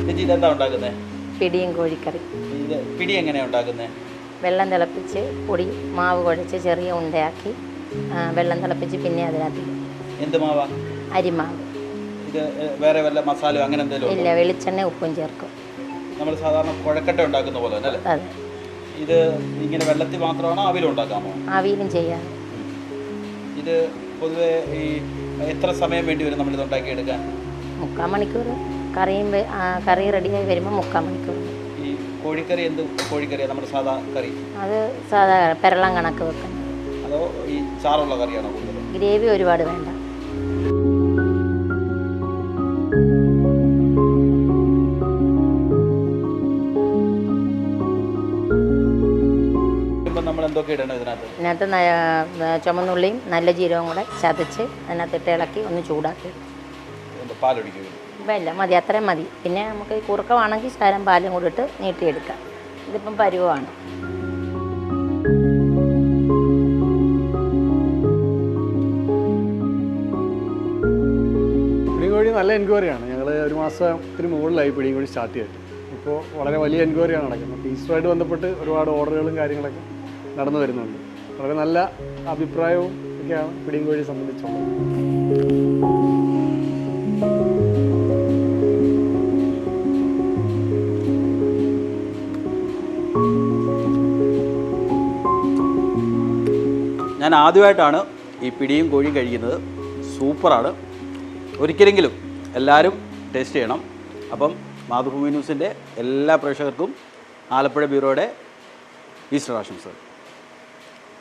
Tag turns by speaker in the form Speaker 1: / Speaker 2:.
Speaker 1: ചേച്ചി ഇതെന്താ ഉണ്ടാക്കുന്നത്
Speaker 2: പിടിയും കോഴിക്കറി.
Speaker 1: പിടി എങ്ങനെയാണ് ഉണ്ടാക്കുന്നത്
Speaker 2: വെള്ളം തിളപ്പിച്ച് പൊടി മാവ് കുഴച്ച് ചെറിയ ഉണ്ടയാക്കി വെള്ളം തിളപ്പിച്ച് പിന്നെ അതിനകത്ത്.
Speaker 1: എന്ത് മാവാ?
Speaker 2: അരിമാവ്.
Speaker 1: ഇത് വേറെ വല്ല മസാല അങ്ങനെ എന്തെങ്കിലും
Speaker 2: ഇല്ല വെളിച്ചെണ്ണ ഉപ്പും ചേർക്കും.
Speaker 1: നമ്മൾ സാധാരണ കുഴക്കട്ട ഉണ്ടാക്കുന്ന പോലെ അല്ലേ?
Speaker 2: അതെ.
Speaker 1: ഇത് ഇങ്ങനെ വെള്ളത്തിൽ മാത്രമാണോ അവിലും ഉണ്ടാക്കാമോ?
Speaker 2: ആവിയിലും ചെയ്യാം.
Speaker 1: ഇത് പൊതുവെ ഈ എത്ര സമയം വേണ്ടി വരും നമ്മളിത് ഉണ്ടാക്കിയെടുക്കാൻ?
Speaker 2: മുക്കാൽ മണിക്കൂർ. കറിയും കറി റെഡിയായി വരുമ്പോൾ മുക്കാൽ മണിക്കൂർ.
Speaker 1: ഈ കോഴിക്കറി എന്ത് കോഴിക്കറിയാണ് നമ്മുടെ സാധാ കറി?
Speaker 2: അത് സാധാ പെരളം കണക്ക് വെക്കുന്നത്
Speaker 1: അതോ ഈ ചാറുള്ള കറിയാണോ കൂടുതൽ?
Speaker 2: ഗ്രേവി ഒരുപാട് വേണ്ട.
Speaker 1: ഇതിനകത്ത്?
Speaker 2: ചുമന്നുള്ളിയും നല്ല ജീരകവും കൂടെ ചതച്ച് അതിനകത്തിട്ട് ഇളക്കി ഒന്ന് ചൂടാക്കി. ഇല്ല മതി. അത്രയും മതി. പിന്നെ നമുക്ക് കുറുക്കമാണെങ്കിൽ ശകലം പാലും കൂടി ഇട്ട് നീട്ടിയെടുക്കാം. ഇതിപ്പം പരുവമാണ്.
Speaker 3: പിടിയും നല്ല എൻക്വയറിയാണ്. ഞങ്ങൾ ഒരു മാസത്തിന് മുകളിലായി പിടിയും കൂടി സ്റ്റാർട്ട് ചെയ്തിട്ട്. ഇപ്പോൾ വളരെ വലിയ എൻക്വയറിയാണ് നടക്കുന്നത്. ഈസ്റ്ററുമായിട്ട് ബന്ധപ്പെട്ട് ഒരുപാട് ഓർഡറുകളും കാര്യങ്ങളൊക്കെ നടന്നു വരുന്നുണ്ട്. വളരെ നല്ല അഭിപ്രായവും ഒക്കെയാണ് പിടിയും കോഴിയെ സംബന്ധിച്ചുള്ളത്.
Speaker 1: ഞാൻ ആദ്യമായിട്ടാണ് ഈ പിടിയും കോഴിയും കഴിക്കുന്നത്. സൂപ്പറാണ്. ഒരിക്കലെങ്കിലും എല്ലാവരും ടേസ്റ്റ് ചെയ്യണം. അപ്പം മാതൃഭൂമി ന്യൂസിന്റെ എല്ലാ പ്രേക്ഷകർക്കും ആലപ്പുഴ ബ്യൂറോയുടെ ഈസ്റ്റർ ആശംസകൾ.